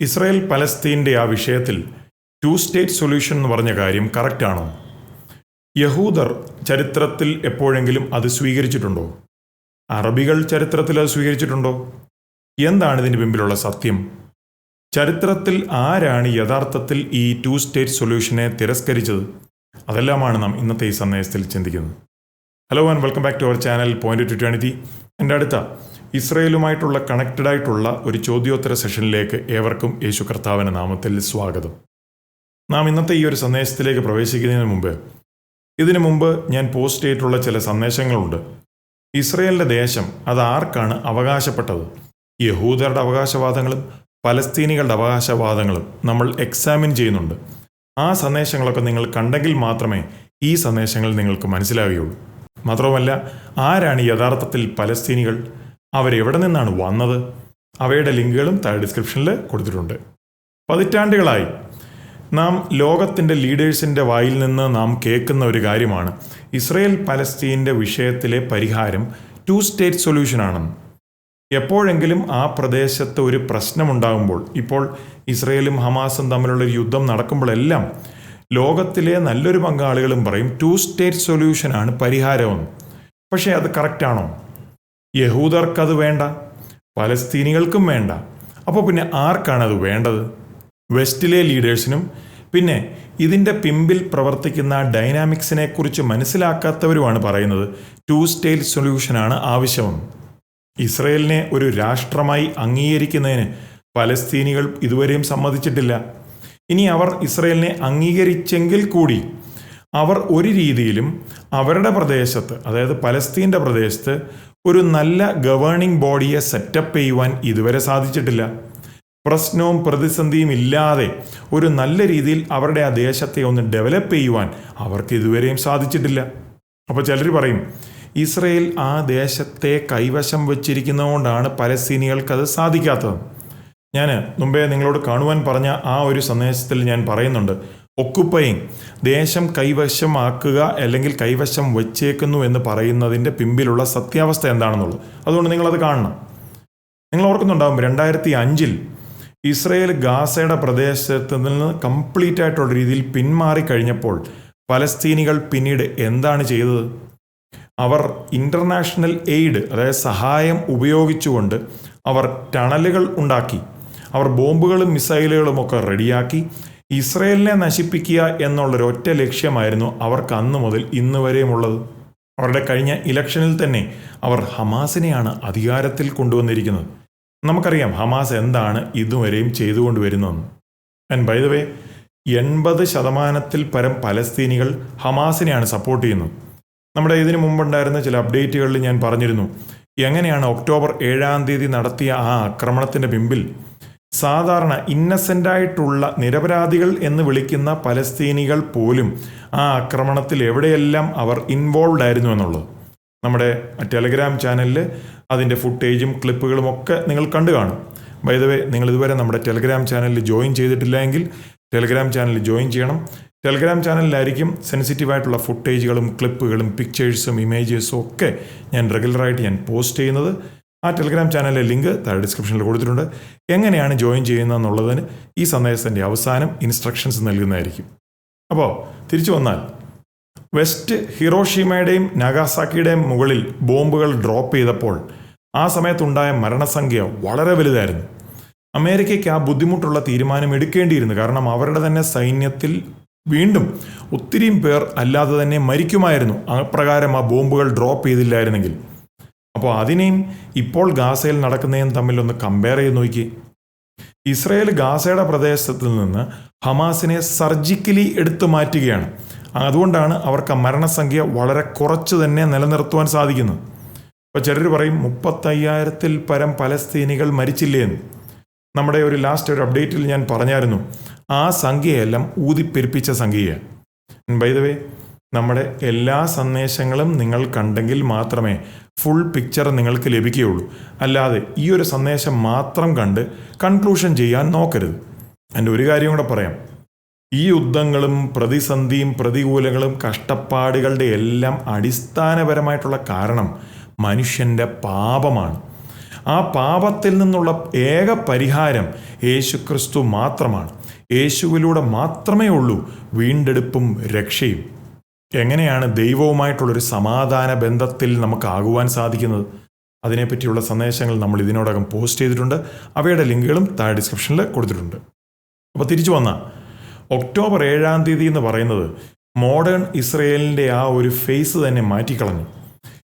Israel പലസ്തീന്റെ ആ വിഷയത്തിൽ to state solution എന്ന് പറഞ്ഞ കാര്യം കറക്റ്റാണോ യഹൂദർ ചരിത്രത്തിൽ എപ്പോഴെങ്കിലും അത് സ്വീകരിച്ചിട്ടുണ്ടോ? അറബികൾ ചരിത്രത്തിൽ അത് സ്വീകരിച്ചിട്ടുണ്ടോ? എന്താണ് ഇതിന് പിമ്പിലുള്ള സത്യം? ചരിത്രത്തിൽ ആരാണ് യഥാർത്ഥത്തിൽ ഈ ടു സ്റ്റേറ്റ് സൊല്യൂഷനെ തിരസ്കരിച്ചത്? അതെല്ലാമാണ് നാം ഇന്നത്തെ ഈ സന്ദേശത്തിൽ ചിന്തിക്കുന്നത്. Hello and welcome back to our channel point to twenty എന്റെ അടുത്ത ഇസ്രയേലുമായിട്ടുള്ള കണക്റ്റഡ് ആയിട്ടുള്ള ഒരു ചോദ്യോത്തര സെഷനിലേക്ക് ഏവർക്കും യേശു കർത്താവിന്റെ നാമത്തിൽ സ്വാഗതം. നാം ഇന്നത്തെ ഈ ഒരു സന്ദേശത്തിലേക്ക് പ്രവേശിക്കുന്നതിന് മുമ്പ് ഇതിനു മുമ്പ് ഞാൻ പോസ്റ്റ് ചെയ്തിട്ടുള്ള ചില സന്ദേശങ്ങളുണ്ട്. ഇസ്രയേലിന്റെ ദേശം അത് ആർക്കാണ് അവകാശപ്പെട്ടത്? യഹൂദരുടെ അവകാശവാദങ്ങളും പലസ്തീനികളുടെ അവകാശവാദങ്ങളും നമ്മൾ എക്സാമിൻ ചെയ്യുന്നുണ്ട്. ആ സന്ദേശങ്ങളൊക്കെ നിങ്ങൾ കണ്ടെങ്കിൽ മാത്രമേ ഈ സന്ദേശങ്ങൾ നിങ്ങൾക്ക് മനസ്സിലാവുകയുള്ളൂ. മാത്രവുമല്ല ആരാണ് യഥാർത്ഥത്തിൽ പലസ്തീനികൾ? അവരെവിടെ നിന്നാണ് വന്നത്? അവയുടെ ലിങ്കുകളും താഴെ ഡിസ്ക്രിപ്ഷനിൽ കൊടുത്തിട്ടുണ്ട്. പതിറ്റാണ്ടുകളായി നാം ലോകത്തിന്റെ ലീഡേഴ്സിന്റെ വായിൽ നിന്ന് നാം കേൾക്കുന്ന ഒരു കാര്യമാണ്. ഇസ്രയേൽ പലസ്തീന്റെ വിഷയത്തിലെ പരിഹാരം ടു സ്റ്റേറ്റ് സൊല്യൂഷനാണെന്ന് എപ്പോഴെങ്കിലും ആ പ്രദേശത്ത് ഒരു പ്രശ്നമുണ്ടാകുമ്പോൾ ഇപ്പോൾ ഇസ്രയേലും ഹമാസും തമ്മിലുള്ള യുദ്ധം നടക്കുമ്പോഴെല്ലാം ലോകത്തിലെ നല്ലൊരു പങ്കാളികളും പറയും ടു സ്റ്റേറ്റ് സൊല്യൂഷനാണ് പരിഹാരമെന്ന്. പക്ഷേ അത് കറക്റ്റാണോ? യഹൂദർക്കത് വേണ്ട പലസ്തീനികൾക്കും വേണ്ട. അപ്പോൾ പിന്നെ ആർക്കാണത് വേണ്ടത്? വെസ്റ്റിലെ ലീഡേഴ്സിനും പിന്നെ ഇതിന്റെ പിമ്പിൽ പ്രവർത്തിക്കുന്ന ഡൈനാമിക്സിനെ കുറിച്ച് മനസ്സിലാക്കാത്തവരുമാണ് പറയുന്നത് ടു സ്റ്റേറ്റ് സൊല്യൂഷനാണ് ആവശ്യമെന്ന് ഇസ്രയേലിനെ ഒരു രാഷ്ട്രമായി അംഗീകരിക്കുന്നതിന് പലസ്തീനികൾ ഇതുവരെയും സമ്മതിച്ചിട്ടില്ല. ഇനി അവർ ഇസ്രയേലിനെ അംഗീകരിച്ചെങ്കിൽ കൂടി അവർ ഒരു രീതിയിലും അവരുടെ പ്രദേശത്ത് അതായത് പലസ്തീന്റെ പ്രദേശത്ത് ഒരു നല്ല ഗവേണിംഗ് ബോഡിയെ സെറ്റപ്പ് ചെയ്യുവാൻ ഇതുവരെ സാധിച്ചിട്ടില്ല. പ്രശ്നവും പ്രതിസന്ധിയും ഇല്ലാതെ ഒരു നല്ല രീതിയിൽ അവരുടെ ആ ദേശത്തെ ഒന്ന് ഡെവലപ്പ് ചെയ്യുവാൻ അവർക്ക് ഇതുവരെയും സാധിച്ചിട്ടില്ല. അപ്പോൾ ചിലർ പറയും ഇസ്രയേൽ ആ ദേശത്തെ കൈവശം വച്ചിരിക്കുന്നതുകൊണ്ടാണ് അത് സാധിക്കാത്തത്. ഞാൻ മുമ്പേ നിങ്ങളോട് കാണുവാൻ പറഞ്ഞ ആ ഒരു സന്ദേശത്തിൽ ഞാൻ പറയുന്നുണ്ട് ഒക്കുപ്പയിങ് ദേശം കൈവശമാക്കുക അല്ലെങ്കിൽ കൈവശം വച്ചേക്കുന്നു എന്ന് പറയുന്നതിന്റെ പിമ്പിലുള്ള സത്യാവസ്ഥ എന്താണെന്നുള്ളത് അതുകൊണ്ട് നിങ്ങളത് കാണണം. നിങ്ങൾ ഓർക്കുന്നുണ്ടാകും രണ്ടായിരത്തി അഞ്ചിൽ ഇസ്രയേൽ ഗാസയുടെ പ്രദേശത്ത് നിന്ന് കംപ്ലീറ്റ് ആയിട്ടുള്ള രീതിയിൽ പിന്മാറി കഴിഞ്ഞപ്പോൾ പലസ്തീനികൾ പിന്നീട് എന്താണ് ചെയ്തത്? അവർ ഇന്റർനാഷണൽ എയ്ഡ് അതായത് സഹായം ഉപയോഗിച്ചുകൊണ്ട് അവർ ടണലുകൾ ഉണ്ടാക്കി. അവർ ബോംബുകളും മിസൈലുകളും ഒക്കെ റെഡിയാക്കി. ഇസ്രയേലിനെ നശിപ്പിക്കുക എന്നുള്ളൊരൊറ്റ ലക്ഷ്യമായിരുന്നു അവർക്ക് അന്ന് മുതൽ ഇന്ന് വരെയുമുള്ളത്. അവരുടെ കഴിഞ്ഞ ഇലക്ഷനിൽ തന്നെ അവർ ഹമാസിനെയാണ് അധികാരത്തിൽ കൊണ്ടുവന്നിരിക്കുന്നത്. നമുക്കറിയാം ഹമാസ് എന്താണ് ഇതുവരെയും ചെയ്തുകൊണ്ട് വരുന്നതെന്ന് ആൻഡ് ബൈ ദ വേ എൺപത് ശതമാനത്തിൽ പരം പലസ്തീനികൾ ഹമാസിനെയാണ് സപ്പോർട്ട് ചെയ്യുന്നത്. നമ്മുടെ ഇതിനു മുമ്പുണ്ടായിരുന്ന ചില അപ്ഡേറ്റുകളിൽ ഞാൻ പറഞ്ഞിരുന്നു. എങ്ങനെയാണ് ഒക്ടോബർ ഏഴാം തീയതി നടത്തിയ ആ ആക്രമണത്തിന്റെ പിമ്പിൽ സാധാരണ ഇന്നസെന്റായിട്ടുള്ള നിരപരാധികൾ എന്ന് വിളിക്കുന്ന പലസ്തീനികൾ പോലും ആ ആക്രമണത്തിൽ എവിടെയെല്ലാം അവർ ഇൻവോൾവ് ആയിരുന്നു എന്നുള്ളത്. നമ്മുടെ ടെലഗ്രാം ചാനലിൽ അതിന്റെ ഫുട്ടേജും ക്ലിപ്പുകളും ഒക്കെ നിങ്ങൾ കണ്ടു കാണും. വൈദവേ നിങ്ങൾ ഇതുവരെ നമ്മുടെ ടെലഗ്രാം ചാനലിൽ ജോയിൻ ചെയ്തിട്ടില്ല എങ്കിൽ ടെലഗ്രാം ചാനലിൽ ജോയിൻ ചെയ്യണം. ടെലഗ്രാം ചാനലിലായിരിക്കും സെൻസിറ്റീവായിട്ടുള്ള ഫുട്ടേജുകളും ക്ലിപ്പുകളും പിക്ചേഴ്സും ഇമേജസും ഒക്കെ ഞാൻ റെഗുലറായിട്ട് ഞാൻ പോസ്റ്റ് ചെയ്യുന്നത്. ആ ടെലിഗ്രാം ചാനലിലെ ലിങ്ക് താഴെ ഡിസ്ക്രിപ്ഷനിൽ കൊടുത്തിട്ടുണ്ട്. എങ്ങനെയാണ് ജോയിൻ ചെയ്യുന്നതെന്നുള്ളതിന് ഈ സന്ദേശത്തിന്റെ അവസാനം ഇൻസ്ട്രക്ഷൻസ് നൽകുന്നതായിരിക്കും. അപ്പോൾ തിരിച്ചു വന്നാൽ വെസ്റ്റ് ഹിറോഷിമയുടെയും നാഗാസാക്കിയുടെയും മുകളിൽ ബോംബുകൾ ഡ്രോപ്പ് ചെയ്തപ്പോൾ ആ സമയത്തുണ്ടായ മരണസംഖ്യ വളരെ വലുതായിരുന്നു. അമേരിക്കയ്ക്ക് ആ ബുദ്ധിമുട്ടുള്ള തീരുമാനം എടുക്കേണ്ടിയിരുന്നു. കാരണം അവരുടെ തന്നെ സൈന്യത്തിൽ വീണ്ടും ഒത്തിരിയും പേർ അല്ലാതെ തന്നെ മരിക്കുമായിരുന്നു. അപ്രകാരം ആ ബോംബുകൾ ഡ്രോപ്പ് ചെയ്തില്ലായിരുന്നെങ്കിൽ. അപ്പോൾ അതിനെയും ഇപ്പോൾ ഗാസയിൽ നടക്കുന്നതും തമ്മിലൊന്ന് കമ്പയർ ചെയ്ത് നോക്കി ഇസ്രയേൽ ഗാസയുടെ പ്രദേശത്ത് നിന്ന് ഹമാസിനെ സർജിക്കലി എടുത്തു മാറ്റുകയാണ്. അതുകൊണ്ടാണ് അവർക്ക് മരണസംഖ്യ വളരെ കുറച്ച് തന്നെ നിലനിർത്തുവാൻ സാധിക്കുന്നത്. അപ്പോൾ ചിലർ പറയും മുപ്പത്തയ്യായിരത്തിൽ പരം പലസ്തീനികൾ മരിച്ചില്ലേ എന്ന്. നമ്മുടെ ഒരു ലാസ്റ്റ് ഒരു അപ്ഡേറ്റിൽ ഞാൻ പറഞ്ഞായിരുന്നു ആ സംഖ്യയെല്ലാം ഊതിപ്പെരുപ്പിച്ച സംഖ്യയാണ്. ബൈ ദ വേ നമ്മുടെ എല്ലാ സന്ദേശങ്ങളും നിങ്ങൾ കണ്ടെങ്കിൽ മാത്രമേ ഫുൾ പിക്ചർ നിങ്ങൾക്ക് ലഭിക്കുകയുള്ളൂ. അല്ലാതെ ഈ ഒരു സന്ദേശം മാത്രം കണ്ട് കൺക്ലൂഷൻ ചെയ്യാൻ നോക്കരുത്. എന്റെ ഒരു കാര്യം കൂടെ പറയാം. ഈ യുദ്ധങ്ങളും പ്രതിസന്ധിയും പ്രതികൂലങ്ങളും കഷ്ടപ്പാടുകളുടെ എല്ലാം അടിസ്ഥാനപരമായിട്ടുള്ള കാരണം മനുഷ്യന്റെ പാപമാണ്. ആ പാപത്തിൽ നിന്നുള്ള ഏക പരിഹാരം യേശുക്രിസ്തു മാത്രമാണ്. യേശുവിലൂടെ മാത്രമേ ഉള്ളൂ വീണ്ടെടുപ്പും രക്ഷയും. എങ്ങനെയാണ് ദൈവവുമായിട്ടുള്ളൊരു സമാധാന ബന്ധത്തിൽ നമുക്ക് നമുക്കാകുവാൻ സാധിക്കുന്നത്? അതിനെപ്പറ്റിയുള്ള സന്ദേശങ്ങൾ നമ്മൾ ഇതിനോടകം പോസ്റ്റ് ചെയ്തിട്ടുണ്ട്. അവയുടെ ലിങ്കുകളും താഴെ ഡിസ്ക്രിപ്ഷനിൽ കൊടുത്തിട്ടുണ്ട്. അപ്പോൾ തിരിച്ചു വന്ന. ഒക്ടോബർ ഏഴാം തീയതി എന്ന് പറയുന്നത് മോഡേൺ ഇസ്രയേലിന്റെ ആ ഒരു ഫേസ് തന്നെ മാറ്റിക്കളഞ്ഞു.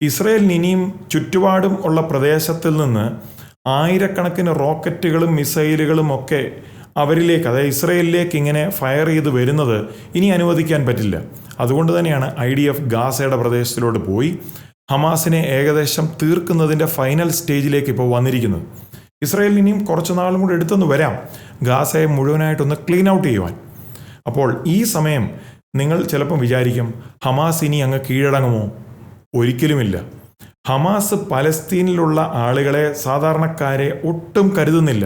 ഇസ്രയേലിന് ഇനിയും ചുറ്റുപാടും ഉള്ള പ്രദേശത്തിൽ നിന്ന് ആയിരക്കണക്കിന് റോക്കറ്റുകളും മിസൈലുകളും ഒക്കെ അവരിലേക്ക് അതായത് ഇസ്രയേലിലേക്ക് ഇങ്ങനെ ഫയർ ചെയ്ത് വരുന്നത് ഇനി അനുവദിക്കാൻ പറ്റില്ല. അതുകൊണ്ട് തന്നെയാണ് ഐ ഡി എഫ് ഗാസയുടെ പ്രദേശത്തിലോട്ട് പോയി ഹമാസിനെ ഏകദേശം തീർക്കുന്നതിന്റെ ഫൈനൽ സ്റ്റേജിലേക്ക് ഇപ്പോൾ വന്നിരിക്കുന്നത്. ഇസ്രയേലിന് ഇനിയും കുറച്ച് നാളും കൂടി എടുത്തെന്ന് വരാം ഗാസയെ മുഴുവനായിട്ടൊന്ന് ക്ലീൻ ഔട്ട് ചെയ്യുവാൻ. അപ്പോൾ ഈ സമയം നിങ്ങൾ ചിലപ്പം വിചാരിക്കും ഹമാസ് ഇനി അങ്ങ് കീഴടങ്ങുമോ? ഒരിക്കലുമില്ല. ഹമാസ് പലസ്തീനിലുള്ള ആളുകളെ സാധാരണക്കാരെ ഒട്ടും കരുതുന്നില്ല.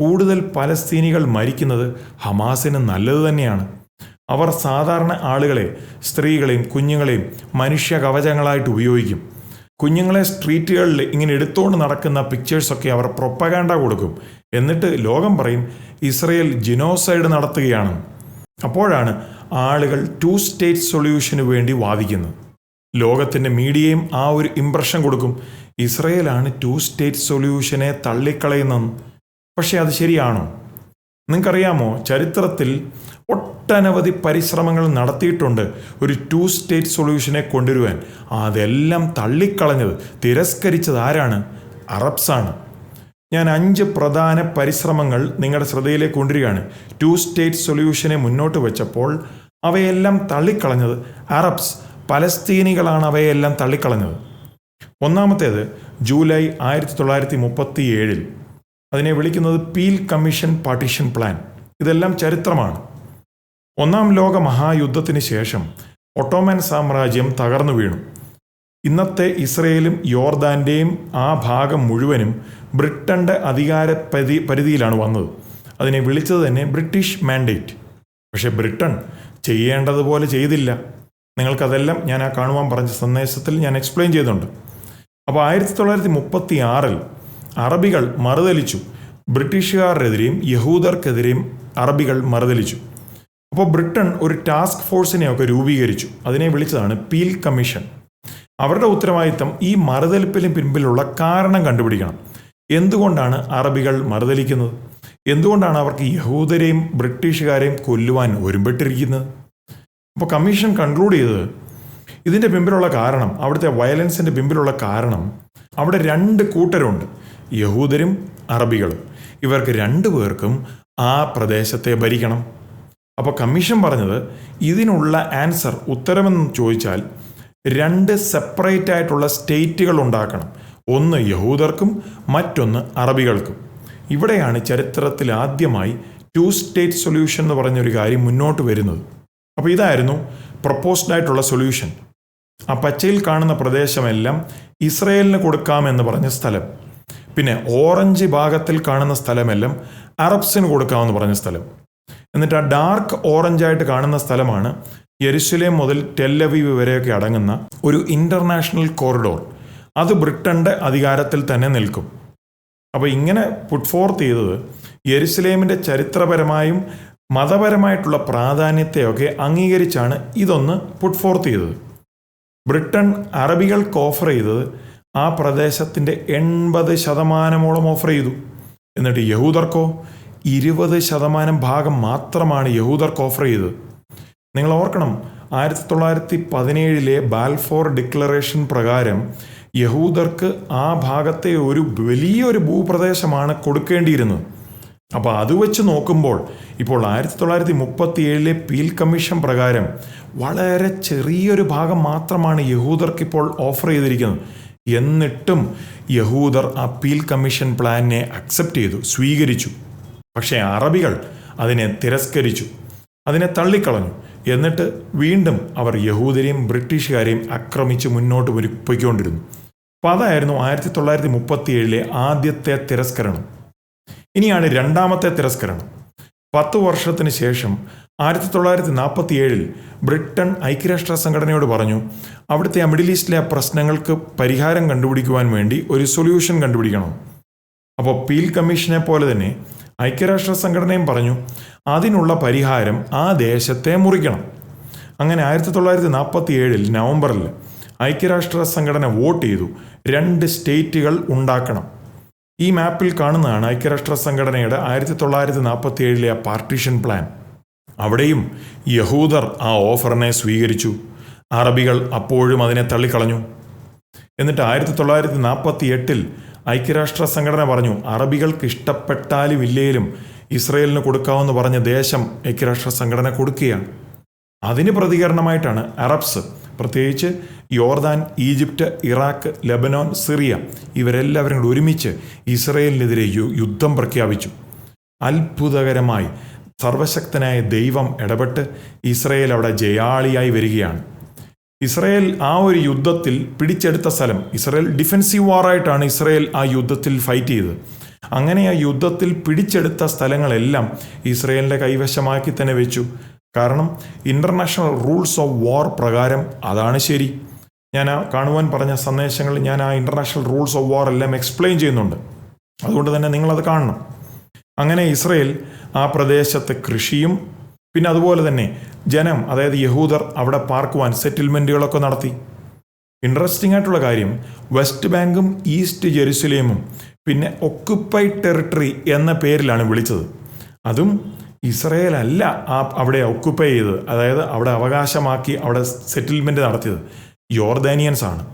കൂടുതൽ പലസ്തീനികൾ മരിക്കുന്നത് ഹമാസിന് നല്ലത് തന്നെയാണ്. അവർ സാധാരണ ആളുകളെ സ്ത്രീകളെയും കുഞ്ഞുങ്ങളെയും മനുഷ്യ കവചങ്ങളായിട്ട് ഉപയോഗിക്കും. കുഞ്ഞുങ്ങളെ സ്ട്രീറ്റുകളിൽ ഇങ്ങനെ എടുത്തുകൊണ്ട് നടക്കുന്ന പിക്ചേഴ്സൊക്കെ അവർ പ്രൊപ്പഗാൻഡ കൊടുക്കും. എന്നിട്ട് ലോകം പറയും ഇസ്രയേൽ ജിനോസൈഡ് നടത്തുകയാണ്. അപ്പോഴാണ് ആളുകൾ ടു സ്റ്റേറ്റ് സൊല്യൂഷന് വേണ്ടി വാദിക്കുന്നത്. ലോകത്തിന്റെ മീഡിയയും ആ ഒരു ഇംപ്രഷൻ കൊടുക്കും ഇസ്രയേലാണ് ടു സ്റ്റേറ്റ് സൊല്യൂഷനെ തള്ളിക്കളയുന്നത് പക്ഷേ അത് ശരിയാണോ? നിങ്ങൾക്കറിയാമോ ചരിത്രത്തിൽ ഒട്ടനവധി പരിശ്രമങ്ങൾ നടത്തിയിട്ടുണ്ട് ഒരു ടു സ്റ്റേറ്റ് സൊല്യൂഷനെ കൊണ്ടുവരുവാൻ. അതെല്ലാം തള്ളിക്കളഞ്ഞത് തിരസ്കരിച്ചത് ആരാണ്? അറബ്സാണ് ഞാൻ അഞ്ച് പ്രധാന പരിശ്രമങ്ങൾ നിങ്ങളുടെ ശ്രദ്ധയിലേക്ക് കൊണ്ടുവരികയാണ്. ടു സ്റ്റേറ്റ് സൊല്യൂഷനെ മുന്നോട്ട് വെച്ചപ്പോൾ അവയെല്ലാം തള്ളിക്കളഞ്ഞത് അറബ്സ് പലസ്തീനികളാണ് അവയെല്ലാം തള്ളിക്കളഞ്ഞത്. ഒന്നാമത്തേത് ജൂലൈ ആയിരത്തി തൊള്ളായിരത്തി മുപ്പത്തി ഏഴിൽ അതിനെ വിളിക്കുന്നത് പീൽ കമ്മീഷൻ പാർട്ടീഷൻ പ്ലാൻ. ഇതെല്ലാം ചരിത്രമാണ്. ഒന്നാം ലോക മഹായുദ്ധത്തിന് ശേഷം ഒട്ടോമൻ സാമ്രാജ്യം തകർന്നു വീണു. ഇന്നത്തെ ഇസ്രയേലും യോർദാന്റെയും ആ ഭാഗം മുഴുവനും ബ്രിട്ടന്റെ അധികാര പരി പരിധിയിലാണ് വന്നത്. അതിനെ വിളിച്ചത് തന്നെ ബ്രിട്ടീഷ് മാൻഡേറ്റ്. പക്ഷേ ബ്രിട്ടൻ ചെയ്യേണ്ടതുപോലെ ചെയ്തില്ല. നിങ്ങൾക്കതെല്ലാം ഞാൻ ആ കാണുവാൻ പറഞ്ഞ സന്ദേശത്തിൽ ഞാൻ എക്സ്പ്ലെയിൻ ചെയ്തിട്ടുണ്ട്. അപ്പോൾ ആയിരത്തി തൊള്ളായിരത്തി മുപ്പത്തി ആറിൽ അറബികൾ മറുതലിച്ചു. ബ്രിട്ടീഷുകാരെതിരെയും യഹൂദർക്കെതിരെയും അറബികൾ മറുതലിച്ചു. അപ്പോൾ ബ്രിട്ടൻ ഒരു ടാസ്ക് ഫോഴ്സിനെയൊക്കെ രൂപീകരിച്ചു. അതിനെ വിളിച്ചതാണ് പീൽ കമ്മീഷൻ. അവരുടെ ഉത്തരവാദിത്തം ഈ മറുതലിപ്പിന് പിൻപിലുള്ള കാരണം കണ്ടുപിടിക്കണം. എന്തുകൊണ്ടാണ് അറബികൾ മറുതലിക്കുന്നത്? എന്തുകൊണ്ടാണ് അവർക്ക് യഹൂദരെയും ബ്രിട്ടീഷുകാരെയും കൊല്ലുവാൻ ഒരുമ്പെട്ടിരിക്കുന്നത്? അപ്പോൾ കമ്മീഷൻ കൺക്ലൂഡ് ചെയ്തത് ഇതിന്റെ പിമ്പിലുള്ള കാരണം അവിടുത്തെ വയലൻസിന്റെ പിമ്പിലുള്ള കാരണം അവിടെ രണ്ട് കൂട്ടരുണ്ട്. യഹൂദരും അറബികളും. ഇവർക്ക് രണ്ടു പേർക്കും ആ പ്രദേശത്തെ ഭരിക്കണം. അപ്പോൾ കമ്മീഷൻ പറഞ്ഞത് ഇതിനുള്ള ആൻസർ ഉത്തരമെന്ന് ചോദിച്ചാൽ രണ്ട് സെപ്പറേറ്റ് ആയിട്ടുള്ള സ്റ്റേറ്റുകൾ ഉണ്ടാക്കണം. ഒന്ന് യഹൂദർക്കും മറ്റൊന്ന് അറബികൾക്കും. ഇവിടെയാണ് ചരിത്രത്തിൽ ആദ്യമായി ടു സ്റ്റേറ്റ് സൊല്യൂഷൻ എന്ന് പറഞ്ഞൊരു കാര്യം മുന്നോട്ട് വരുന്നത്. അപ്പോൾ ഇതായിരുന്നു പ്രപ്പോസ്ഡ് ആയിട്ടുള്ള സൊല്യൂഷൻ. ആ പച്ചയിൽ കാണുന്ന പ്രദേശമെല്ലാം ഇസ്രയേലിന് കൊടുക്കാമെന്ന് പറഞ്ഞ സ്ഥലം. പിന്നെ ഓറഞ്ച് ഭാഗത്തിൽ കാണുന്ന സ്ഥലമെല്ലാം അറബ്സിന് കൊടുക്കാമെന്ന് പറഞ്ഞ സ്ഥലം. എന്നിട്ട് ആ ഡാർക്ക് ഓറഞ്ച് ആയിട്ട് കാണുന്ന സ്ഥലമാണ് യെരുസലേം മുതൽ ടെല്ലവീവ് വരെയൊക്കെ അടങ്ങുന്ന ഒരു ഇന്റർനാഷണൽ കോറിഡോർ അത് ബ്രിട്ടന്റെ അധികാരത്തിൽ തന്നെ നിൽക്കും. അപ്പോൾ ഇങ്ങനെ പുട്ട് ഫോർത്ത് ചെയ്തത് യെരുസലേമിന്റെ ചരിത്രപരമായും മതപരമായിട്ടുള്ള പ്രാധാന്യത്തെയൊക്കെ അംഗീകരിച്ചാണ് ഇതൊന്ന് പുട്ട് ഫോർത്ത് ചെയ്തത്. ബ്രിട്ടൻ അറബികൾക്ക് ഓഫർ ചെയ്തത് ആ പ്രദേശത്തിന്റെ എൺപത് ശതമാനമോളം ഓഫർ ചെയ്തു. എന്നിട്ട് യഹൂദർക്കോ ഇരുപത് ശതമാനം ഭാഗം മാത്രമാണ് യഹൂദർക്ക് ഓഫർ ചെയ്തത്. നിങ്ങൾ ഓർക്കണം ആയിരത്തി തൊള്ളായിരത്തി പതിനേഴിലെ ബാൽഫോർ ഡിക്ലറേഷൻ പ്രകാരം യഹൂദർക്ക് ആ ഭാഗത്തെ ഒരു വലിയൊരു ഭൂപ്രദേശമാണ് കൊടുക്കേണ്ടിയിരുന്നത്. അപ്പോൾ അത് വെച്ച് നോക്കുമ്പോൾ ഇപ്പോൾ ആയിരത്തി തൊള്ളായിരത്തി മുപ്പത്തി ഏഴിലെ പീൽ കമ്മീഷൻ പ്രകാരം വളരെ ചെറിയൊരു ഭാഗം മാത്രമാണ് യഹൂദർക്ക് ഇപ്പോൾ ഓഫർ ചെയ്തിരിക്കുന്നത്. എന്നിട്ടും യഹൂദർ അപ്പീൽ കമ്മീഷൻ പ്ലാനിനെ അക്സെപ്റ്റ് ചെയ്തു സ്വീകരിച്ചു. പക്ഷേ അറബികൾ അതിനെ തിരസ്കരിച്ചു അതിനെ തള്ളിക്കളഞ്ഞു. എന്നിട്ട് വീണ്ടും അവർ യഹൂദരെയും ബ്രിട്ടീഷുകാരെയും ആക്രമിച്ച് മുന്നോട്ട് പൊയ്ക്കൊണ്ടിരുന്നു. അപ്പോൾ അതായിരുന്നു ആയിരത്തി തൊള്ളായിരത്തി മുപ്പത്തി ഏഴിലെ ആദ്യത്തെ തിരസ്കരണം. ഇനിയാണ് രണ്ടാമത്തെ തിരസ്കരണം. പത്ത് വർഷത്തിന് ശേഷം ആയിരത്തി തൊള്ളായിരത്തി നാൽപ്പത്തി ഏഴിൽ ബ്രിട്ടൻ ഐക്യരാഷ്ട്ര സംഘടനയോട് പറഞ്ഞു അവിടുത്തെ മിഡിൽ ഈസ്റ്റിലെ പ്രശ്നങ്ങൾക്ക് പരിഹാരം കണ്ടുപിടിക്കുവാൻ വേണ്ടി ഒരു സൊല്യൂഷൻ കണ്ടുപിടിക്കണം. അപ്പോൾ പീൽ കമ്മീഷനെ പോലെ തന്നെ ഐക്യരാഷ്ട്ര സംഘടനയും പറഞ്ഞു അതിനുള്ള പരിഹാരം ആ ദേശത്തെ മുറിക്കണം. അങ്ങനെ ആയിരത്തി തൊള്ളായിരത്തി നാൽപ്പത്തി ഏഴിൽ നവംബറിൽ ഐക്യരാഷ്ട്ര സംഘടന വോട്ട് ചെയ്തു രണ്ട് സ്റ്റേറ്റുകൾ ഉണ്ടാക്കണം. ഈ മാപ്പിൽ കാണുന്നതാണ് ഐക്യരാഷ്ട്ര സംഘടനയുടെ ആയിരത്തി തൊള്ളായിരത്തി നാൽപ്പത്തി ഏഴിലെ പാർട്ടീഷൻ പ്ലാൻ. അവിടെയും യഹൂദർ ആ ഓഫറിനെ സ്വീകരിച്ചു. അറബികൾ അപ്പോഴും അതിനെ തള്ളിക്കളഞ്ഞു. എന്നിട്ട് ആയിരത്തി തൊള്ളായിരത്തി നാൽപ്പത്തി എട്ടിൽ ഐക്യരാഷ്ട്ര സംഘടന പറഞ്ഞു അറബികൾക്ക് ഇഷ്ടപ്പെട്ടാലും ഇല്ലേലും ഇസ്രയേലിന് കൊടുക്കാമെന്ന് പറഞ്ഞ ദേശം ഐക്യരാഷ്ട്ര സംഘടന കൊടുക്കുകയാണ്. അതിന് പ്രതികരണമായിട്ടാണ് അറബ്സ് പ്രത്യേകിച്ച് യോർദാൻ ഈജിപ്റ്റ് ഇറാഖ് ലെബനോൻ സിറിയ ഇവരെല്ലാവരും കൂടി ഒരുമിച്ച് ഇസ്രയേലിനെതിരെ യുദ്ധം പ്രഖ്യാപിച്ചു. അത്ഭുതകരമായി സർവശക്തനായ ദൈവം ഇടപെട്ട് ഇസ്രയേൽ അവിടെ ജയാളിയായി വരികയാണ്. ഇസ്രയേൽ ആ ഒരു യുദ്ധത്തിൽ പിടിച്ചെടുത്ത സ്ഥലം ഇസ്രയേൽ ഡിഫെൻസീവ് വാറായിട്ടാണ് ഇസ്രയേൽ ആ യുദ്ധത്തിൽ ഫൈറ്റ് ചെയ്തത്. അങ്ങനെ ആ യുദ്ധത്തിൽ പിടിച്ചെടുത്ത സ്ഥലങ്ങളെല്ലാം ഇസ്രയേലിന്റെ കൈവശമാക്കി തന്നെ വെച്ചു. കാരണം ഇന്റർനാഷണൽ റൂൾസ് ഓഫ് വാർ പ്രകാരം അതാണ് ശരി. ഞാൻ ആ കാണുവാൻ പറഞ്ഞ സന്ദേശങ്ങളിൽ ഞാൻ ആ ഇന്റർനാഷണൽ റൂൾസ് ഓഫ് വാർ എല്ലാം എക്സ്പ്ലെയിൻ ചെയ്യുന്നുണ്ട്. അതുകൊണ്ട് തന്നെ നിങ്ങളത് കാണണം. അങ്ങനെ ഇസ്രയേൽ ആ പ്രദേശത്ത് കൃഷിയും പിന്നെ അതുപോലെ തന്നെ ജനം അതായത് യഹൂദർ അവിടെ പാർക്കുവാൻ സെറ്റിൽമെന്റുകളൊക്കെ നടത്തി. ഇൻട്രസ്റ്റിംഗ് ആയിട്ടുള്ള കാര്യം വെസ്റ്റ് ബാങ്കും ഈസ്റ്റ് ജെറുസലേമും പിന്നെ ഒക്കുപ്പൈഡ് ടെറിട്ടറി എന്ന പേരിലാണ് വിളിച്ചത്. അതും ഇസ്രയേൽ അല്ല ആ അവിടെ ഒക്കുപ്പൈ ചെയ്തത് അതായത് അവിടെ അവകാശമാക്കി അവിടെ സെറ്റിൽമെന്റ് നടത്തിയത്. യോർദാനിയൻസ് ആണ്.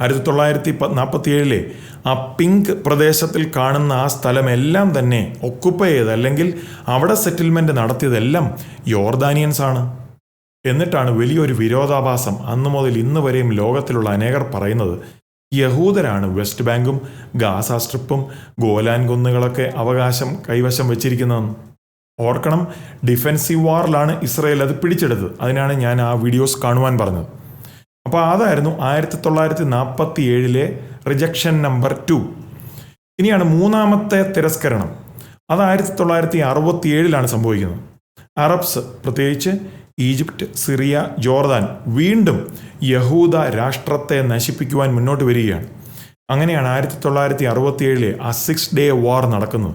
ആയിരത്തി തൊള്ളായിരത്തി നാൽപ്പത്തി ഏഴിലെ ആ പിങ്ക് പ്രദേശത്തിൽ കാണുന്ന ആ സ്ഥലമെല്ലാം തന്നെ ഒക്കുപ്പൈ ചെയ്ത് അല്ലെങ്കിൽ അവിടെ സെറ്റിൽമെന്റ് നടത്തിയതെല്ലാം യോർദാനിയൻസ് ആണ്. എന്നിട്ടാണ് വലിയൊരു വിരോധാഭാസം അന്നു മുതൽ ഇന്ന് വരെയും ലോകത്തിലുള്ള അനേകർ പറയുന്നത്. യഹൂദരാണ് വെസ്റ്റ് ബാങ്കും ഗാസ സ്ട്രിപ്പും ഗോലാൻ കുന്നുകളൊക്കെ അവകാശം കൈവശം വെച്ചിരിക്കുന്നതെന്ന്. ഓർക്കണം ഡിഫെൻസീവ് വാറിലാണ് ഇസ്രയേൽ അത് പിടിച്ചെടുത്തത്. അതിനാണ് ഞാൻ ആ വീഡിയോസ് കാണുവാൻ പറഞ്ഞത്. അപ്പോൾ അതായിരുന്നു ആയിരത്തി തൊള്ളായിരത്തി നാൽപ്പത്തി ഏഴിലെ റിജക്ഷൻ നമ്പർ ടു ഇനിയാണ് മൂന്നാമത്തെ തിരസ്കരണം. അത് ആയിരത്തി തൊള്ളായിരത്തി അറുപത്തി ഏഴിലാണ് സംഭവിക്കുന്നത്. അറബ്സ് പ്രത്യേകിച്ച് ഈജിപ്റ്റ് സിറിയ ജോർദാൻ വീണ്ടും യഹൂദ രാഷ്ട്രത്തെ നശിപ്പിക്കുവാൻ മുന്നോട്ട് വരികയാണ്. അങ്ങനെയാണ് ആയിരത്തി തൊള്ളായിരത്തി അറുപത്തി ഏഴിലെ ആ സിക്സ് ഡേ വാർ നടക്കുന്നത്.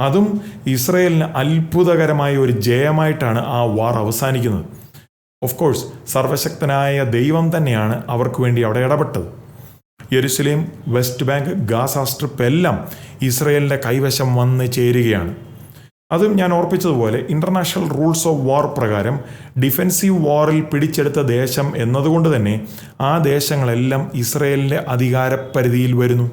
അതും ഇസ്രയേലിന് അത്ഭുതകരമായ ഒരു ജയമായിട്ടാണ് ആ വാർ അവസാനിക്കുന്നത്. ഓഫ് കോഴ്സ് സർവശക്തനായ ദൈവം തന്നെയാണ് അവർക്ക് വേണ്ടി അവിടെ ഇടപെട്ടത്. Jerusalem West Bank Gaza Strip എല്ലാം ഇസ്രയേലിന്റെ കൈവശം വന്ന് ചേരുകയാണ്. അതും ഞാൻ ഓർപ്പിച്ചതുപോലെ ഇന്റർനാഷണൽ റൂൾസ് ഓഫ് വാർ പ്രകാരം ഡിഫെൻസീവ് വാറിൽ പിടിച്ചെടുത്ത ദേശം എന്നതുകൊണ്ട് തന്നെ ആ ദേശങ്ങളെല്ലാം ഇസ്രയേലിന്റെ അധികാരപരിധിയിൽ വരുന്നു.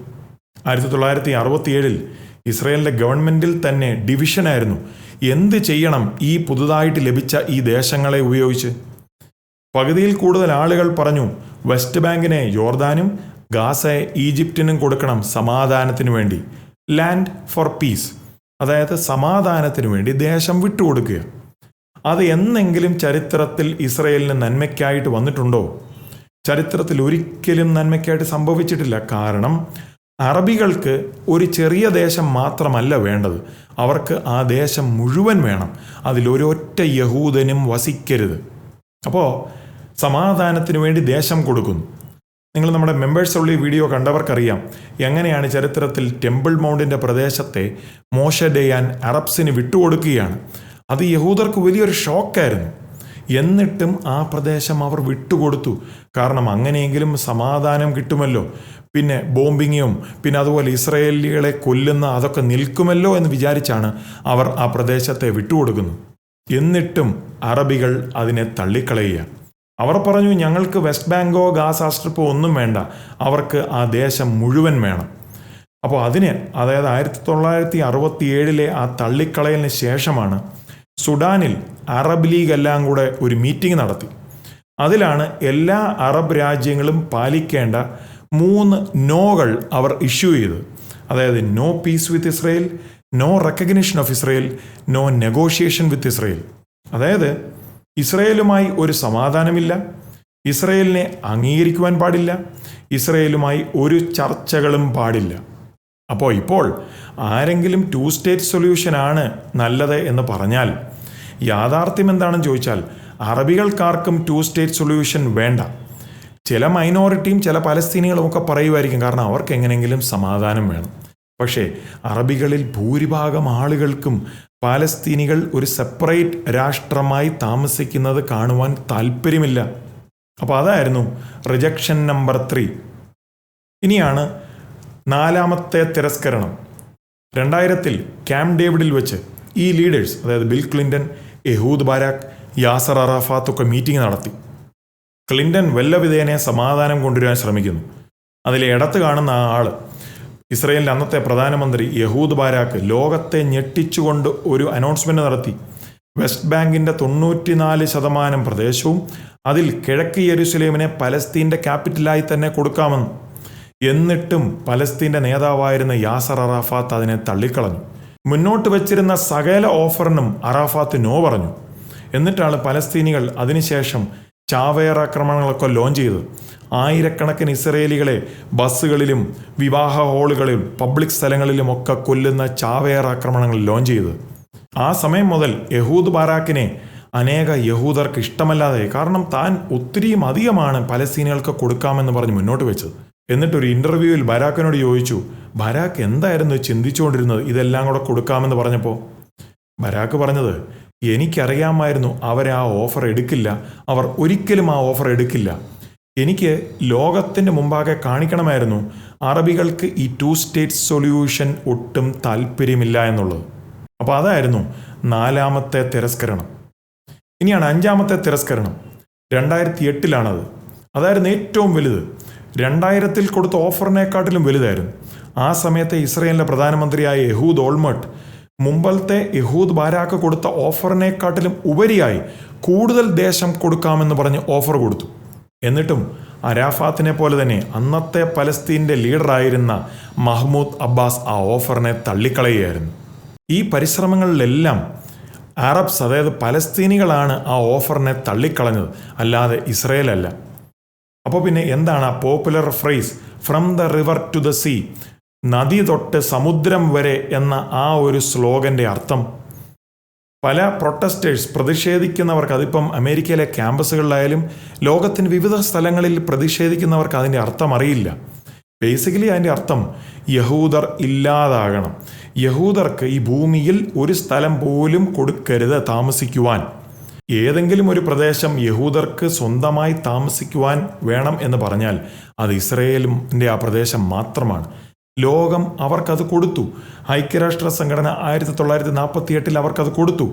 ആയിരത്തി തൊള്ളായിരത്തി അറുപത്തിയേഴിൽ ഇസ്രയേലിന്റെ ഗവൺമെന്റിൽ തന്നെ ഡിവിഷനായിരുന്നു എന്ത് ചെയ്യണം ഈ പുതുതായിട്ട് ലഭിച്ച ഈ ദേശങ്ങളെ ഉപയോഗിച്ച്? പകുതിയിൽ കൂടുതൽ ആളുകൾ പറഞ്ഞു വെസ്റ്റ് ബാങ്കിനെ യോർദാനും ഗാസയെ ഈജിപ്റ്റിനും കൊടുക്കണം സമാധാനത്തിനു വേണ്ടി. ലാൻഡ് ഫോർ പീസ് അതായത് സമാധാനത്തിനു വേണ്ടി ദേശം വിട്ടുകൊടുക്കുക. അത് എന്നെങ്കിലും ചരിത്രത്തിൽ ഇസ്രയേലിന് നന്മയ്ക്കായിട്ട് വന്നിട്ടുണ്ടോ? ചരിത്രത്തിൽ ഒരിക്കലും നന്മയ്ക്കായിട്ട് സംഭവിച്ചിട്ടില്ല. കാരണം അറബികൾക്ക് ഒരു ചെറിയ ദേശം മാത്രമല്ല വേണ്ടത്. അവർക്ക് ആ ദേശം മുഴുവൻ വേണം. അതിലൊരൊറ്റ യഹൂദനും വസിക്കരുത്. അപ്പോൾ സമാധാനത്തിന് വേണ്ടി ദേശം കൊടുക്കുന്നു. നിങ്ങൾ നമ്മുടെ മെമ്പേഴ്സ് ഉള്ളി വീഡിയോ കണ്ടവർക്കറിയാം എങ്ങനെയാണ് ചരിത്രത്തിൽ ടെമ്പിൾ മൗണ്ടിന്റെ പ്രദേശത്തെ മോശ ഡെയാൻ അറബ്സിന് വിട്ടുകൊടുക്കുകയാണ്. അത് യഹൂദർക്ക് വലിയൊരു ഷോക്കായിരുന്നു. എന്നിട്ടും ആ പ്രദേശം അവർ വിട്ടുകൊടുത്തു. കാരണം അങ്ങനെയെങ്കിലും സമാധാനം കിട്ടുമല്ലോ. പിന്നെ ബോംബിങ്ങും പിന്നെ അതുപോലെ ഇസ്രയേലികളെ കൊല്ലുന്ന അതൊക്കെ നിൽക്കുമല്ലോ എന്ന് വിചാരിച്ചാണ് അവർ ആ പ്രദേശത്തെ വിട്ടുകൊടുക്കുന്നത്. എന്നിട്ടും അറബികൾ അതിനെ തള്ളിക്കളയുക. അവർ പറഞ്ഞു ഞങ്ങൾക്ക് വെസ്റ്റ് ബാങ്കോ ഗാസ സ്ട്രിപ്പോ ഒന്നും വേണ്ട. അവർക്ക് ആ ദേശം മുഴുവൻ വേണം. അപ്പോൾ അതിന് അതായത് ആയിരത്തി തൊള്ളായിരത്തി അറുപത്തി ഏഴിലെ ആ തള്ളിക്കളയലിന് ശേഷമാണ് സുഡാനിൽ അറബ് ലീഗ് എല്ലാം കൂടെ ഒരു മീറ്റിംഗ് നടത്തി. അതിലാണ് എല്ലാ അറബ് രാജ്യങ്ങളും പാലിക്കേണ്ട മൂന്ന് നോകൾ അവർ ഇഷ്യൂ ചെയ്തു. അതായത് no peace with Israel no recognition of Israel no negotiation with Israel. അതായത് ഇസ്രയേലുമായി ഒരു സമാധാനമില്ല. ഇസ്രയേലിനെ അംഗീകരിക്കുവാൻ പാടില്ല. ഇസ്രയേലുമായി ഒരു ചർച്ചകളും പാടില്ല. അപ്പോൾ ഇപ്പോൾ ആരെങ്കിലും ടു സ്റ്റേറ്റ് സൊല്യൂഷനാണ് നല്ലത് എന്ന് പറഞ്ഞാൽ യാഥാർത്ഥ്യം എന്താണെന്ന് ചോദിച്ചാൽ അറബികൾക്കാർക്കും ടു സ്റ്റേറ്റ് സൊല്യൂഷൻ വേണ്ട. ചില മൈനോറിറ്റിയും ചില പലസ്തീനികളും ഒക്കെ പറയുമായിരിക്കും കാരണം അവർക്ക് എങ്ങനെയെങ്കിലും സമാധാനം വേണം. പക്ഷേ അറബികളിൽ ഭൂരിഭാഗം ആളുകൾക്കും പാലസ്തീനികൾ ഒരു സെപ്പറേറ്റ് രാഷ്ട്രമായി താമസിക്കുന്നത് കാണുവാൻ താല്പര്യമില്ല അപ്പോൾ അതായിരുന്നു റിജക്ഷൻ നമ്പർ ത്രീ ഇനിയാണ് നാലാമത്തെ തിരസ്കരണം. രണ്ടായിരത്തിൽ ക്യാമ്പ് ഡേവിഡിൽ വെച്ച് ഈ ലീഡേഴ്സ് അതായത് Bill Clinton Ehud Barak Yasser Arafat ഒക്കെ മീറ്റിംഗ് നടത്തി. ക്ലിന്റൺ വല്ലവിധേനെ സമാധാനം കൊണ്ടുവരാൻ ശ്രമിക്കുന്നു. അതിലെ ഇടത്ത് കാണുന്ന ആ ആൾ ഇസ്രയേലിന്റെ അന്നത്തെ പ്രധാനമന്ത്രി യഹൂദ് ബാരാക്ക് ലോകത്തെ ഞെട്ടിച്ചുകൊണ്ട് ഒരു അനൗൺസ്മെന്റ് നടത്തി. വെസ്റ്റ് ബാങ്കിന്റെ തൊണ്ണൂറ്റിനാല് ശതമാനം പ്രദേശവും അതിൽ കിഴക്ക് യെരുസലേമിനെ പലസ്തീന്റെ ക്യാപിറ്റലായി തന്നെ കൊടുക്കാമെന്ന്. എന്നിട്ടും പലസ്തീന്റെ നേതാവായിരുന്ന യാസർ അറാഫാത്ത് അതിനെ തള്ളിക്കളഞ്ഞു. മുന്നോട്ട് വച്ചിരുന്ന സകല ഓഫറിനും അറാഫാത്ത് നോ പറഞ്ഞു. എന്നിട്ടാണ് പലസ്തീനികൾ അതിനുശേഷം ചാവേർ ആക്രമണങ്ങളൊക്കെ ലോഞ്ച് ചെയ്തത് ആയിരക്കണക്കിന് ഇസ്രയേലികളെ ബസ്സുകളിലും വിവാഹ ഹാളുകളിലും പബ്ലിക് സ്ഥലങ്ങളിലും ഒക്കെ കൊല്ലുന്ന ചാവേർ ആക്രമണങ്ങൾ ലോഞ്ച് ചെയ്തത് ആ സമയം മുതൽ യഹൂദ് ബാരാക്കിനെ അനേക യഹൂദർക്ക് ഇഷ്ടമല്ലാതെ കാരണം താൻ ഒത്തിരിയും അധികമാണ് പലസ്തീനികൾക്ക് കൊടുക്കാമെന്ന് പറഞ്ഞ് മുന്നോട്ട് വെച്ചത്. എന്നിട്ടൊരു ഇന്റർവ്യൂവിൽ ബരാക്കിനോട് ചോദിച്ചു ബരാക്ക് എന്തായിരുന്നു ചിന്തിച്ചുകൊണ്ടിരുന്നത്? ഇതെല്ലാം കൂടെ കൊടുക്കാമെന്ന് പറഞ്ഞപ്പോൾ ബരാക്ക് പറഞ്ഞത് എനിക്കറിയാമായിരുന്നു അവർ ആ ഓഫർ എടുക്കില്ല. അവർ ഒരിക്കലും ആ ഓഫർ എടുക്കില്ല. എനിക്ക് ലോകത്തിന്റെ മുമ്പാകെ കാണിക്കണമായിരുന്നു അറബികൾക്ക് ഈ ടു സ്റ്റേറ്റ് സൊല്യൂഷൻ ഒട്ടും താല്പര്യമില്ല എന്നുള്ളത്. അപ്പോൾ അതായിരുന്നു നാലാമത്തെ തിരസ്കരണം. ഇനിയാണ് അഞ്ചാമത്തെ തിരസ്കരണം. രണ്ടായിരത്തി എട്ടിലാണത് അതായിരുന്നു ഏറ്റവും വലുത്. രണ്ടായിരത്തിൽ കൊടുത്ത ഓഫറിനെക്കാട്ടിലും വലുതായിരുന്നു. ആ സമയത്തെ ഇസ്രയേലിന്റെ പ്രധാനമന്ത്രിയായ യഹൂദ് ഓൾമട്ട് മുമ്പത്തെ യഹൂദ് ബാരാക്ക് കൊടുത്ത ഓഫറിനെക്കാട്ടിലും ഉപരിയായി കൂടുതൽ ദേശം കൊടുക്കാമെന്ന് പറഞ്ഞ് ഓഫർ കൊടുത്തു. എന്നിട്ടും അരാഫാത്തിനെ പോലെ തന്നെ അന്നത്തെ പലസ്തീന്റെ ലീഡറായിരുന്ന മഹ്മൂദ് അബ്ബാസ് ആ ഓഫറിനെ തള്ളിക്കളയുകയായിരുന്നു. ഈ പരിശ്രമങ്ങളിലെല്ലാം അറബ്സ് അതായത് പലസ്തീനികളാണ് ആ ഓഫറിനെ തള്ളിക്കളഞ്ഞത്. അല്ലാതെ ഇസ്രയേലല്ല. അപ്പോൾ പിന്നെ എന്താണ് ആ popular phrase from the river to the sea നദി തൊട്ട് സമുദ്രം വരെ എന്ന ആ ഒരു സ്ലോഗന്റെ അർത്ഥം. പല പ്രൊട്ടസ്റ്റേഴ്സ് പ്രതിഷേധിക്കുന്നവർക്ക് അതിപ്പം അമേരിക്കയിലെ ക്യാമ്പസുകളിലായാലും ലോകത്തിന് വിവിധ സ്ഥലങ്ങളിൽ പ്രതിഷേധിക്കുന്നവർക്ക് അതിന്റെ അർത്ഥം അറിയില്ല. ബേസിക്കലി അതിന്റെ അർത്ഥം യഹൂദർ ഇല്ലാതാകണം. യഹൂദർക്ക് ഈ ഭൂമിയിൽ ഒരു സ്ഥലം പോലും കൊടുക്കരുത് താമസിക്കുവാൻ. ഏതെങ്കിലും ഒരു പ്രദേശം യഹൂദർക്ക് സ്വന്തമായി താമസിക്കുവാൻ വേണം എന്ന് പറഞ്ഞാൽ അത് ഇസ്രയേലിന്റെ ആ പ്രദേശം മാത്രമാണ്. ലോകം അവർക്കത് കൊടുത്തു. ഐക്യരാഷ്ട്ര സംഘടന ആയിരത്തി തൊള്ളായിരത്തി നാൽപ്പത്തി എട്ടിൽ അവർക്കത് കൊടുത്തു.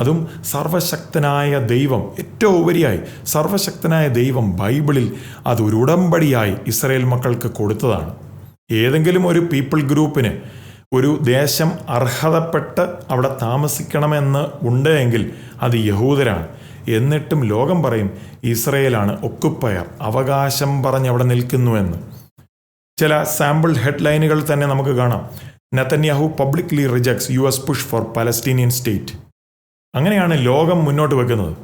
അതും സർവശക്തനായ ദൈവം ഏറ്റവും ഉപരിയായി സർവശക്തനായ ദൈവം ബൈബിളിൽ അത് ഒരു ഉടമ്പടിയായി ഇസ്രയേൽ മക്കൾക്ക് കൊടുത്തതാണ്. ഏതെങ്കിലും ഒരു പീപ്പിൾ ഗ്രൂപ്പിന് ഒരു ദേശം അർഹതപ്പെട്ട് അവിടെ താമസിക്കണമെന്ന് ഉണ്ട് എങ്കിൽ അത് യഹൂദരാണ്. എന്നിട്ടും ലോകം പറയും ഇസ്രയേലാണ് ഒക്കുപ്പയർ അവകാശം പറഞ്ഞ് അവിടെ നിൽക്കുന്നുവെന്ന് ചില സാമ്പിൾ ഹെഡ്ലൈനുകൾ തന്നെ നമുക്ക് കാണാം. Netanyahu publicly rejects U S push for Palestinian state അങ്ങനെയാണ് ലോകം മുന്നോട്ട് വെക്കുന്നത്.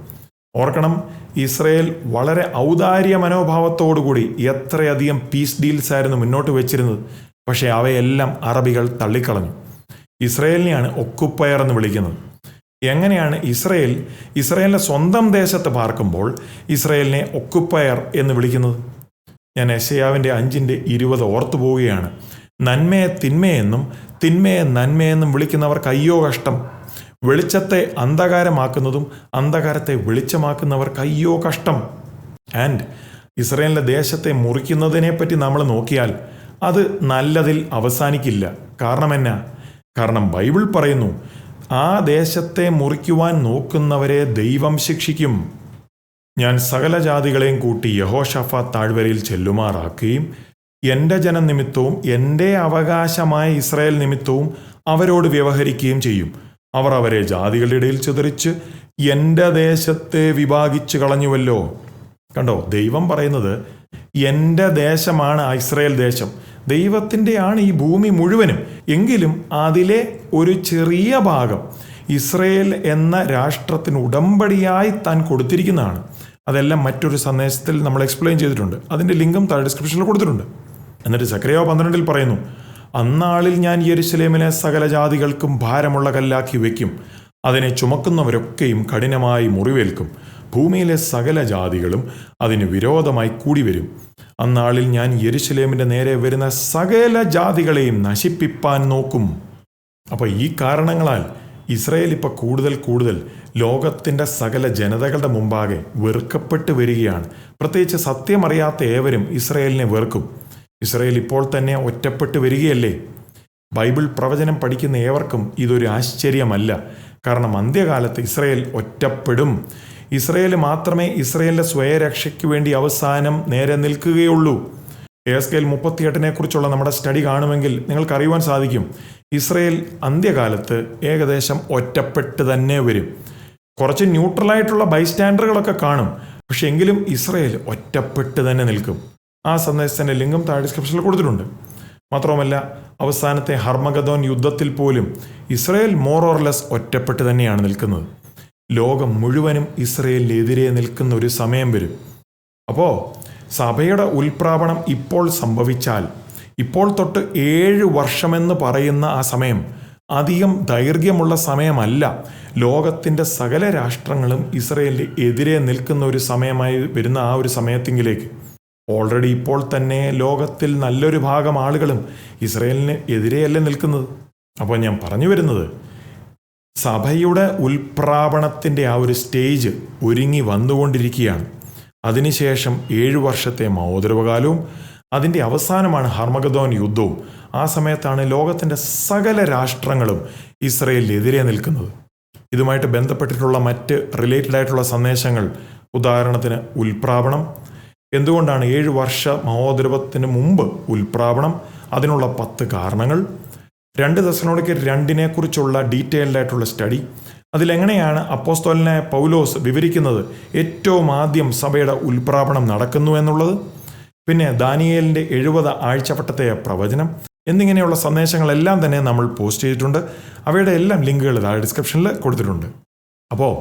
ഓർക്കണം ഇസ്രയേൽ വളരെ ഔദാര്യ മനോഭാവത്തോടുകൂടി എത്രയധികം പീസ് ഡീൽസ് ആയിരുന്നു മുന്നോട്ട് വെച്ചിരുന്നത്. പക്ഷേ അവയെല്ലാം അറബികൾ തള്ളിക്കളഞ്ഞു. ഇസ്രയേലിനെയാണ് ഒക്കുപ്പയർ എന്ന് വിളിക്കുന്നത്. എങ്ങനെയാണ് ഇസ്രയേൽ ഇസ്രയേലിന്റെ സ്വന്തം ദേശത്ത് പാർക്കുമ്പോൾ ഇസ്രയേലിനെ ഒക്കുപ്പയർ എന്ന് വിളിക്കുന്നത്? ഞാൻ യശയാവിന്റെ അഞ്ചിന്റെ ഇരുപത് ഓർത്തു പോവുകയാണ് നന്മയെ തിന്മയെന്നും തിന്മയെ നന്മയെന്നും വിളിക്കുന്നവർക്ക് അയ്യോ കഷ്ടം. വെളിച്ചത്തെ അന്ധകാരമാക്കുന്നതും അന്ധകാരത്തെ വെളിച്ചമാക്കുന്നവർക്ക് അയ്യോ കഷ്ടം. ആൻഡ് ഇസ്രയേലിന്റെ ദേശത്തെ മുറിക്കുന്നതിനെ പറ്റി നമ്മൾ നോക്കിയാൽ അത് നല്ലതിൽ അവസാനിക്കില്ല. കാരണം എന്നാ? കാരണം ബൈബിൾ പറയുന്നു ആ ദേശത്തെ മുറിക്കുവാൻ നോക്കുന്നവരെ ദൈവം ശിക്ഷിക്കും. ഞാൻ സകല ജാതികളെയും കൂട്ടി യഹോഷഫ താഴ്വരയിൽ ചെല്ലുമാറാക്കുകയും എന്റെ ജനം നിമിത്തവും എന്റെ അവകാശമായ ഇസ്രായേൽ നിമിത്തവും അവരോട് വ്യവഹരിക്കുകയും ചെയ്യും. അവർ അവരെ ജാതികളുടെ ഇടയിൽ ചിതറിച്ച് എന്റെ ദേശത്തെ വിഭാഗിച്ച് കളഞ്ഞുവല്ലോ. കണ്ടോ ദൈവം പറയുന്നത് എന്റെ ദേശമാണ് ഇസ്രയേൽ ദേശം. ദൈവത്തിന്റെയാണ് ഈ ഭൂമി മുഴുവനും. എങ്കിലും അതിലെ ഒരു ചെറിയ ഭാഗം ഇസ്രയേൽ എന്ന രാഷ്ട്രത്തിന് ഉടമ്പടിയായി താൻ കൊടുത്തിരിക്കുന്നതാണ്. അതെല്ലാം മറ്റൊരു സന്ദേശത്തിൽ നമ്മൾ എക്സ്പ്ലെയിൻ ചെയ്തിട്ടുണ്ട്. അതിന്റെ ലിങ്കും താഴെ ഡിസ്ക്രിപ്ഷനിൽ കൊടുത്തിട്ടുണ്ട്. എന്നിട്ട് സക്രിയോ പന്ത്രണ്ടിൽ പറയുന്നു അന്നാളിൽ ഞാൻ യെരുശലേമിനെ സകല ജാതികൾക്കും ഭാരമുള്ള കല്ലാക്കി വയ്ക്കും അതിനെ ചുമക്കുന്നവരൊക്കെയും കഠിനമായി മുറിവേൽക്കും. ഭൂമിയിലെ സകല ജാതികളും അതിന് വിരോധമായി കൂടി വരും അന്നാളിൽ ഞാൻ യെരുശലേമിന്റെ നേരെ വരുന്ന സകല ജാതികളെയും നശിപ്പിപ്പാൻ നോക്കും. അപ്പോൾ ഈ കാരണങ്ങളാൽ ഇസ്രയേൽ ഇപ്പോൾ കൂടുതൽ കൂടുതൽ ലോകത്തിന്റെ സകല ജനതകളുടെ മുമ്പാകെ വെറുക്കപ്പെട്ട് വരികയാണ്. പ്രത്യേകിച്ച് സത്യമറിയാത്ത ഏവരും ഇസ്രയേലിനെ വെറുക്കും. ഇസ്രയേൽ ഇപ്പോൾ തന്നെ ഒറ്റപ്പെട്ട് വരികയല്ലേ? ബൈബിൾ പ്രവചനം പഠിക്കുന്ന ഏവർക്കും ഇതൊരു ആശ്ചര്യമല്ല. കാരണം അന്ത്യകാലത്ത് ഇസ്രയേൽ ഒറ്റപ്പെടും. ഇസ്രയേൽ മാത്രമേ ഇസ്രയേലിന്റെ സ്വയരക്ഷയ്ക്ക് വേണ്ടി അവസാനം നേരെ നിൽക്കുകയുള്ളൂ. എസ് കെൽ മുപ്പത്തിയെട്ടിനെ കുറിച്ചുള്ള നമ്മുടെ സ്റ്റഡി കാണുമെങ്കിൽ നിങ്ങൾക്ക് അറിയുവാൻ സാധിക്കും. ഇസ്രയേൽ അന്ത്യകാലത്ത് ഏകദേശം ഒറ്റപ്പെട്ട് തന്നെ വരും. കുറച്ച് ന്യൂട്രലായിട്ടുള്ള ബൈസ്റ്റാൻഡറുകളൊക്കെ കാണും. പക്ഷെ എങ്കിലും ഇസ്രയേൽ ഒറ്റപ്പെട്ട് തന്നെ നിൽക്കും. ആ സന്ദേശത്തിന്റെ ലിങ്കും താഴെ ഡിസ്ക്രിപ്ഷനിൽ കൊടുത്തിട്ടുണ്ട്. മാത്രവുമല്ല അവസാനത്തെ ഹർമഗദോൻ യുദ്ധത്തിൽ പോലും ഇസ്രയേൽ മോർ ഓർ ലെസ് ഒറ്റപ്പെട്ട് തന്നെയാണ് നിൽക്കുന്നത്. ലോകം മുഴുവനും ഇസ്രയേലിനെതിരെ നിൽക്കുന്ന ഒരു സമയം വരും. അപ്പോൾ സഭയുടെ ഉൽപ്രാവണം ഇപ്പോൾ സംഭവിച്ചാൽ ഇപ്പോൾ തൊട്ട് ഏഴ് വർഷമെന്ന് പറയുന്ന ആ സമയം അധികം ദൈർഘ്യമുള്ള സമയമല്ല. ലോകത്തിന്റെ സകല രാഷ്ട്രങ്ങളും ഇസ്രയേലിന് എതിരെ നിൽക്കുന്ന ഒരു സമയമായി വരുന്ന ആ ഒരു സമയത്തെങ്കിലേക്ക്. ഓൾറെഡി ഇപ്പോൾ തന്നെ ലോകത്തിൽ നല്ലൊരു ഭാഗം ആളുകളും ഇസ്രയേലിന് എതിരെയല്ലേ നിൽക്കുന്നത്? അപ്പോൾ ഞാൻ പറഞ്ഞു വരുന്നത് സഭയുടെ ഉൽപ്രാപണത്തിന്റെ ആ ഒരു സ്റ്റേജ് ഒരുങ്ങി വന്നുകൊണ്ടിരിക്കുകയാണ്. അതിനുശേഷം ഏഴു വർഷത്തെ മഹോദരവകാലവും അതിന്റെ അവസാനമാണ് ഹർമഗദോൻ യുദ്ധവും. ആ സമയത്താണ് ലോകത്തിന്റെ സകല രാഷ്ട്രങ്ങളും ഇസ്രയേലിനെതിരെ നിൽക്കുന്നത്. ഇതുമായിട്ട് ബന്ധപ്പെട്ടിട്ടുള്ള മറ്റ് റിലേറ്റഡ് ആയിട്ടുള്ള സന്ദേശങ്ങൾ ഉദാഹരണത്തിന് ഉൽപ്രാപണം എന്തുകൊണ്ടാണ് ഏഴ് വർഷ മഹോദരവത്തിന് മുമ്പ് ഉൽപ്രാപണം അതിനുള്ള പത്ത് കാരണങ്ങൾ. രണ്ട് ദശനോടൊക്കെ രണ്ടിനെക്കുറിച്ചുള്ള ഡീറ്റെയിൽഡ് ആയിട്ടുള്ള സ്റ്റഡി അതിലെങ്ങനെയാണ് അപ്പോസ്തോലിനെ പൗലോസ് വിവരിക്കുന്നത്? ഏറ്റവും ആദ്യം സഭയുടെ ഉൽപ്രാപണം നടക്കുന്നു എന്നുള്ളത്? പിന്നെ ദാനിയേലിന്റെ എഴുപത് ആഴ്ചവട്ടത്തെ പ്രവചനം എന്നിങ്ങനെയുള്ള സന്ദേശങ്ങളെല്ലാം തന്നെ നമ്മൾ പോസ്റ്റ് ചെയ്തിട്ടുണ്ട്. അവയുടെ എല്ലാം ലിങ്കുകൾ താഴെ ഡിസ്ക്രിപ്ഷനിൽ കൊടുത്തിട്ടുണ്ട്. അപ്പോൾ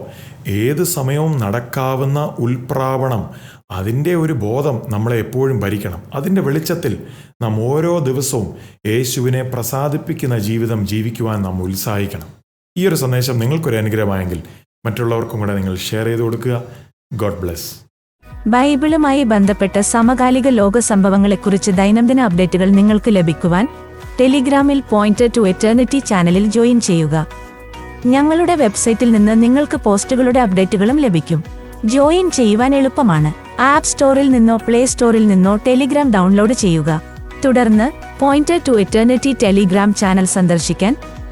ഏത് സമയവും നടക്കാവുന്ന ഉൽപ്രാവണം അതിന്റെ ഒരു ബോധം നമ്മളെ എപ്പോഴും ഭരിക്കണം. അതിന്റെ വെളിച്ചത്തിൽ നാം ഓരോ ദിവസവും യേശുവിനെ പ്രസാദിപ്പിക്കുന്ന ജീവിതം ജീവിക്കുവാൻ നാം ഉത്സാഹിക്കണം. ഈ ഒരു സന്ദേശം നിങ്ങൾക്കൊരു അനുഗ്രഹമായെങ്കിൽ മറ്റുള്ളവർക്കും കൂടെ നിങ്ങൾ ഷെയർ ചെയ്ത് കൊടുക്കുക. ഗോഡ് ബ്ലെസ് ബൈബിളുമായി ബന്ധപ്പെട്ട സമകാലിക ലോക സംഭവങ്ങളെക്കുറിച്ച് ദൈനംദിന അപ്ഡേറ്റുകൾ നിങ്ങൾക്ക് ലഭിക്കുവാൻ ടെലിഗ്രാമിൽ പോയിന്റ് ടു എറ്റേണിറ്റി ചാനലിൽ ജോയിൻ ചെയ്യുക. ഞങ്ങളുടെ വെബ്സൈറ്റിൽ നിന്ന് നിങ്ങൾക്ക് പോസ്റ്റുകളുടെ അപ്ഡേറ്റുകളും ലഭിക്കും. ജോയിൻ ചെയ്യുവാൻ എളുപ്പമാണ്. ആപ്പ് സ്റ്റോറിൽ നിന്നോ പ്ലേ സ്റ്റോറിൽ നിന്നോ ടെലിഗ്രാം ഡൗൺലോഡ് ചെയ്യുക. തുടർന്ന് point to eternity Telegram channel സന്ദർശിക്കാൻ